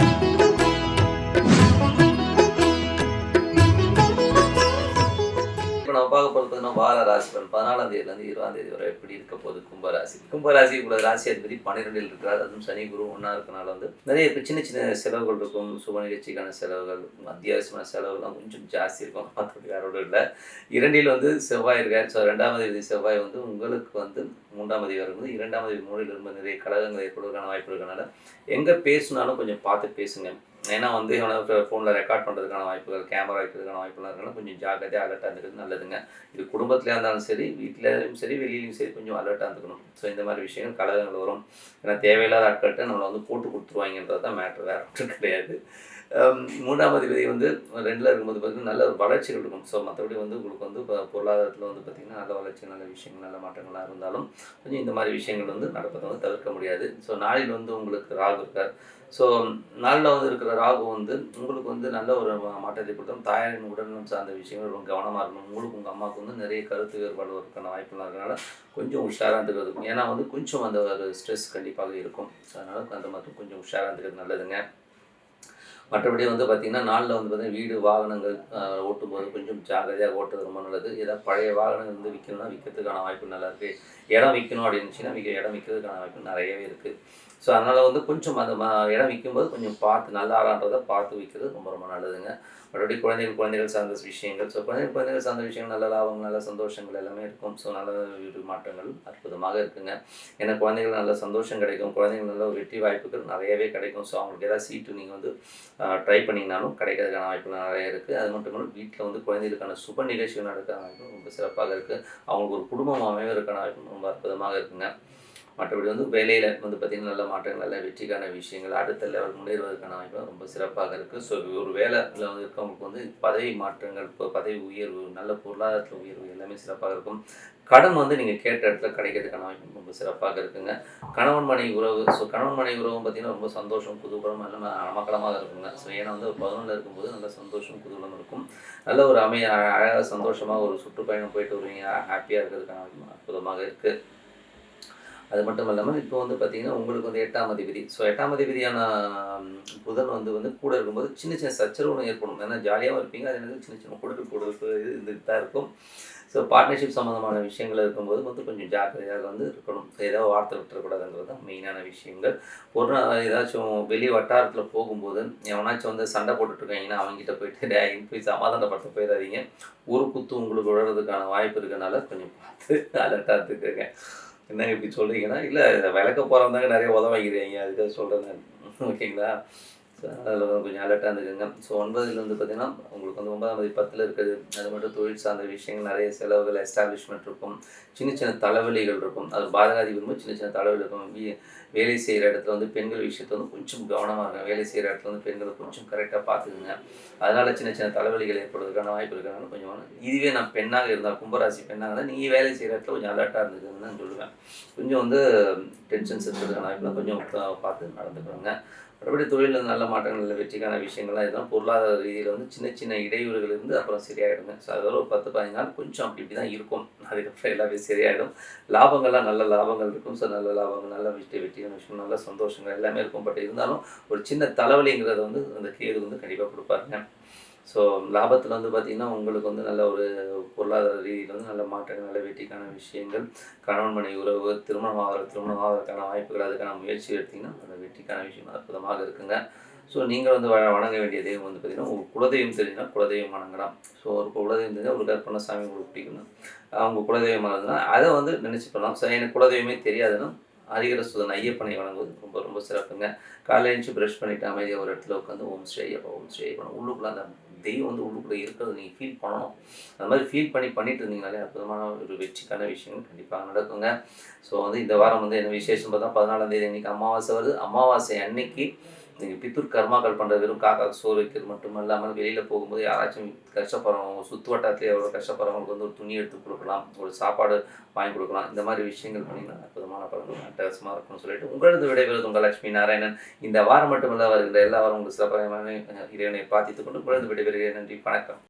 இப்போ பார்த்தீங்கன்னா வார ராசி பலன். பதினாலாம் தேதியிலேருந்து இருபதாம் தேதி வரை எப்படி இருக்க போகுது? கும்பராசி. கும்பராசி கூட ராசி அதிபதி பன்னிரெண்டில் இருக்கிறார். அதுவும் சனி குரு ஒன்றா இருக்கனால வந்து நிறைய சின்ன சின்ன செலவுகள் இருக்கும். சுப நிகழ்ச்சிக்கான செலவுகள் அத்தியாவசியமான செலவுகள்லாம் கொஞ்சம் ஜாஸ்தி இருக்கும். மற்றபடி யாரோட இல்லை. இரண்டில் வந்து செவ்வாய் இருக்கார். ஸோ ரெண்டாம் தேதி செவ்வாய் வந்து உங்களுக்கு வந்து மூன்றாம் தேதி வரும்போது இரண்டாம் தேதி மூணில் இருந்து நிறைய கழகங்கள் ஏற்படுவதற்கான வாய்ப்பு இருக்கனால எங்கே பேசினாலும் கொஞ்சம் பார்த்து பேசுங்க. ஏன்னா வந்து இவனை ஃபோனில் ரெக்கார்ட் பண்ணுறதுக்கான வாய்ப்புகள் கேமரா வைக்கிறதுக்கான வாய்ப்புலாம் இருக்கணும் கொஞ்சம் ஜாக்கிரதையாக அலர்ட்டாக இருந்துக்கிறது நல்லதுங்க. இது குடும்பத்துலேயே இருந்தாலும் சரி வீட்டிலையும் சரி வெளியிலையும் சரி கொஞ்சம் அலர்ட்டாக இருந்துக்கணும். ஸோ இந்த மாதிரி விஷயங்கள் கலகங்கள் வரும். ஏன்னா தேவையில்லாத ஆட்கள்கிட்ட நம்மளை வந்து போட்டு கொடுத்துருவாங்கன்றது தான் மேட்ரு வேறு ஒன்றும் கிடையாது. மூன்றாவது மூன்றாம் வந்து ரெண்டில் இருக்கும்போது பார்த்தீங்கன்னா நல்ல ஒரு வளர்ச்சிகள் இருக்கும். ஸோ மற்றபடி வந்து உங்களுக்கு வந்து இப்போ பொருளாதாரத்தில் வந்து பார்த்திங்கன்னா நல்ல வளர்ச்சி நல்ல விஷயங்கள் நல்ல மாற்றங்களாக இருந்தாலும் கொஞ்சம் இந்த மாதிரி விஷயங்கள் வந்து நடப்பதை வந்து தவிர்க்க முடியாது. ஸோ நாளில் வந்து உங்களுக்கு ராகு இருக்கார். ஸோ நாளில் வந்து இருக்கிற ராகு வந்து உங்களுக்கு வந்து நல்ல ஒரு மாற்றத்தை கொடுத்தோம் தாயாரின் உடல்நலம் சார்ந்த விஷயங்கள் ரொம்ப கவனமாக இருக்கணும். உங்களுக்கு உங்கள் அம்மாவுக்கு வந்து நிறைய கருத்து வேறுபாடு வரதுக்கான வாய்ப்புலாம் இருக்கிறனால கொஞ்சம் உஷாராக இருந்துக்கிறது ஏன்னா வந்து கொஞ்சம் அந்த ஒரு ஸ்ட்ரெஸ் கண்டிப்பாக இருக்கும். ஸோ அதனால் அந்த மாதிரி கொஞ்சம் உஷாராக இருந்துக்கிறது நல்லதுங்க. மற்றபடி வந்து பார்த்திங்கன்னா நாளில் வந்து பார்த்திங்கன்னா வீடு வாகனங்கள் ஓட்டும்போது கொஞ்சம் ஜாகிரதையாக ஓட்டுறது ரொம்ப நல்லது. ஏதாவது பழைய வாகனங்கள் வந்து விற்கணும்னா விற்கிறதுக்கான வாய்ப்பு நல்லா இருக்குது இடம் விற்கணும் அப்படின்னு இருந்துச்சுன்னா விற்க இடம் விற்கிறதுக்கான வாய்ப்பு நிறையவே இருக்குது ஸோ அதனால் வந்து கொஞ்சம் அந்த இடம் விற்கும்போது கொஞ்சம் பார்த்து நல்லாரான்றதை பார்த்து விற்கிறது ரொம்ப ரொம்ப நல்லதுங்க. மறுபடி குழந்தைகள் குழந்தைகள் சார்ந்த விஷயங்கள். ஸோ குழந்தைகள் குழந்தைகள் சார்ந்த விஷயங்கள் நல்ல லாபங்கள் நல்ல சந்தோஷங்கள் எல்லாமே இருக்கும். ஸோ நல்ல வீடு மாற்றங்கள் அற்புதமாக இருக்குங்க. ஏன்னா குழந்தைகள் நல்ல சந்தோஷம் கிடைக்கும். குழந்தைகள் நல்ல வெற்றி வாய்ப்புகள் நிறையவே கிடைக்கும். ஸோ அவங்களுக்கு ஏதாவது சீட்டு நீங்கள் வந்து ட்ரை பண்ணிங்கனாலும் கிடைக்கிறதுக்கான வாய்ப்புகள் நிறைய இருக்குது அது மட்டும் இல்லாமல் வீட்டில் வந்து குழந்தைகளுக்கான சுப நிகழ்ச்சிகள் நடக்கிற வாய்ப்பு ரொம்ப சிறப்பாக இருக்குது அவங்களுக்கு ஒரு குடும்பம் அமைவதற்கான வாய்ப்பு ரொம்ப அற்புதமாக இருக்குங்க. மற்றபடி வந்து வேலையில் வந்து பார்த்திங்கன்னா நல்ல மாற்றங்கள் நல்ல வெற்றிக்கான விஷயங்கள் அடுத்த லெவல் முன்னேறுவதற்கான வாய்ப்பு ரொம்ப சிறப்பாக இருக்குது ஸோ ஒரு வேலையில் வந்து இருக்கவங்களுக்கு வந்து பதவி மாற்றங்கள் இப்போ பதவி உயர்வு நல்ல பொருளாதாரத்தில் உயர்வு எல்லாமே சிறப்பாக இருக்கும். கடன் வந்து நீங்கள் கேட்ட இடத்துல கிடைக்கிறதுக்கான வாய்ப்பு ரொம்ப சிறப்பாக இருக்குங்க. கணவன் மனை உறவு ஸோ கணவன் மனைவி உறவும் பார்த்திங்கன்னா ரொம்ப சந்தோஷம் குதூகலம் எல்லாமே அமக்கலமாக இருக்குங்க. ஸோ ஏன்னா வந்து ஒரு பதினொன்றில் இருக்கும்போது நல்ல சந்தோஷம் குதூகலம் இருக்கும். நல்ல ஒரு அமைய அழகாக சந்தோஷமாக ஒரு சுற்றுப்பயணம் போயிட்டு வருவீங்க. ஹாப்பியாக இருக்கிறதுக்கான வாய்ப்பு அற்புதமாக இருக்குது அது மட்டும் இல்லாமல் இப்போ வந்து பார்த்தீங்கன்னா உங்களுக்கு வந்து எட்டாம் அதிபதி. ஸோ எட்டாம் அதிபதியான புதன் வந்து வந்து கூட இருக்கும்போது சின்ன சின்ன சச்சரவுகளும் ஏற்படும். ஏன்னா ஜாலியாகவும் இருப்பீங்க. அது எனக்கு சின்ன சின்ன கொடுக்கு கொடுக்கு இது இதுதான் இருக்கும். ஸோ பார்ட்னர்ஷிப் சம்மந்தமான விஷயங்கள் இருக்கும்போது வந்து கொஞ்சம் ஜாக்கிரதையாக வந்து இருக்கணும். ஏதாவது வார்த்தை விட்டுறக்கூடாதுங்கிறது தான் மெயினான விஷயங்கள். ஒரு நாள் ஏதாச்சும் வெளி வட்டாரத்தில் போகும்போது எவனாச்சும் வந்து சண்டை போட்டுட்ருக்காங்கன்னா அவங்ககிட்ட போயிட்டு டே போய் சமாதானப்படுத்த போயிடாதீங்க. ஒரு குத்து உங்களுக்கு விழுறதுக்கான வாய்ப்பு இருக்கனால கொஞ்சம் பார்த்து அலர்ட்டாக இருந்துக்கங்க. என்ன இப்படி சொல்கிறீங்கன்னா இல்லை விளக்க போகிறவங்க நிறைய உதவாங்கிறீங்க அதுக்காக சொல்கிறேன் ஓகேங்களா? ஸோ அதில் கொஞ்சம் அலர்ட்டாக இருந்துக்கோங்க. ஸோ ஒன்பதுல வந்து பார்த்தீங்கன்னா உங்களுக்கு வந்து ஒன்பதாம் தேதி பத்தில் இருக்குது. அது மட்டும் தொழில் சார்ந்த விஷயங்கள் நிறைய செலவுகள் எஸ்டாப்ளிஷ்மெண்ட் இருக்கும். சின்ன சின்ன தலைவலிகள் இருக்கும். அது பாதகாதி வரும்போது சின்ன சின்ன தலைவலி இருக்கும். வேலை செய்கிற இடத்துல வந்து பெண்கள் விஷயத்தை வந்து கொஞ்சம் கவனமாக இருக்கும் வேலை செய்கிற இடத்துல வந்து பெண்களை கொஞ்சம் கரெக்டாக பார்த்துக்குங்க. அதனால் சின்ன சின்ன தலைவலிகள் ஏற்படுவதற்கான வாய்ப்பு இருக்கிறனால கொஞ்சம் இதுவே நான் பெண்ணாக இருந்தால் கும்பராசி பெண்ணாக இருந்தால் நீங்கள் வேலை செய்கிற இடத்துல கொஞ்சம் அலர்ட்டாக இருந்துக்குன்னு தான் சொல்லுவேன். கொஞ்சம் வந்து டென்ஷன்ஸ் இருக்கிறதுக்கான வாய்ப்புலாம் கொஞ்சம் பார்த்து நடந்துக்கிறோங்க மறுபடி தொழிலில் நல்ல மாற்றங்கள் வெற்றிக்கான விஷயங்கள்லாம் இதெல்லாம் பொருளாதார ரீதியில் வந்து சின்ன சின்ன இடையூறுகள் இருந்து அப்புறம் சரியாயிடுங்க. ஸோ அதோட ஒரு பத்து பதினஞ்சு நாள் கொஞ்சம் அப்படி இப்படி தான் இருக்கும். அதுக்கப்புறம் எல்லாமே சரியாயிடும். லாபங்கள்லாம் நல்ல லாபங்கள் இருக்கும். ஸோ நல்ல லாபங்கள் நல்ல வெற்றி வெற்றியான விஷயம் நல்ல சந்தோஷங்கள் எல்லாமே இருக்கும். பட் இருந்தாலும் ஒரு சின்ன தலைவலிங்கிறத வந்து அந்த கேது வந்து கண்டிப்பாக கொடுப்பாருங்க. ஸோ லாபத்தில் வந்து பார்த்திங்கன்னா உங்களுக்கு வந்து நல்ல ஒரு பொருளாதார ரீதியில் வந்து நல்ல மாற்றங்கள் நல்ல வெற்றிக்கான விஷயங்கள் கணவன் மனை உறவு திருமணம் ஆகிற திருமணம் ஆகிறதுக்கான வாய்ப்புகள் அதுக்கான முயற்சி எடுத்திங்கன்னா அந்த வெற்றிக்கான விஷயம் அற்புதமாக இருக்குங்க. ஸோ நீங்கள் வந்து வ- வணங்க வேண்டிய தெய்வம் வந்து பார்த்திங்கன்னா உங்களுக்கு குலதெய்வம் தெரிஞ்சுன்னா குலதெய்வம் வணங்கலாம். ஸோ ஒரு குலதெய்வம் தெரிஞ்சால் ஒரு கற்பனை சாமி உங்களுக்கு பிடிக்கணும் அவங்க குலதெய்வமாக இருந்ததுன்னா அதை வந்து நினச்சி பண்ணலாம். ஸோ எனக்கு குலதெய்வமே தெரியாதுன்னா ஹரிகர சுதன் ஐயப்பனை வழங்குவது ரொம்ப ரொம்ப சிறப்புங்க. காலையில் எழுந்துச்சு ப்ரஷ் பண்ணிவிட்டு அமைதியாக ஒரு இடத்துல உட்காந்து ஓம் ஸ்ரீ ஐயப்பா ஓம் ஸ்ரீ ஐயப்பா உள்ளுக்குள்ள அந்த தெய்வம் வந்து உள்ளுக்குள்ளே இருக்கிறது நீங்கள் ஃபீல் பண்ணணும். அந்த மாதிரி ஃபீல் பண்ணி பண்ணிட்டு இருந்தீங்கனாலே அற்புதமான ஒரு வெற்றிக்கான விஷயங்கள் கண்டிப்பாக நடக்குங்க. ஸோ வந்து இந்த வாரம் வந்து என்ன விசேஷம் பார்த்தா பதினாலாம் தேதி அன்னைக்கு அமாவாசை வருது. அமாவாசை அன்னைக்கு நீங்கள் பித்தூர் கர்மாக்கள் பண்ணுறது வெறும் காக்கா சோறு வைக்கிறது மட்டும் இல்லாமல் வெளியில் போகும்போது யாராச்சும் கஷ்டப்படுறவங்க சுற்று வட்டாரத்தில் எவ்வளோ கஷ்டப்படுறவங்களுக்கு வந்து ஒரு துணி எடுத்து கொடுக்கலாம் ஒரு சாப்பாடு வாங்கி கொடுக்கலாம். இந்த மாதிரி விஷயங்கள் பண்ணிங்கன்னா அற்புதமான பலன்கள் அட்டகாசமாக இருக்கும்னு சொல்லிட்டு உங்களது விடைபெறுவது உங்கள் லட்சுமி நாராயணன். இந்த வாரம் மட்டுமல்ல வருகிற எல்லா வாரம் உங்களுக்கு சிறப்பாக இறைவனை பிரார்த்தித்துக் கொண்டு உங்களது விடைபெறுகிறேன். நன்றி வணக்கம்.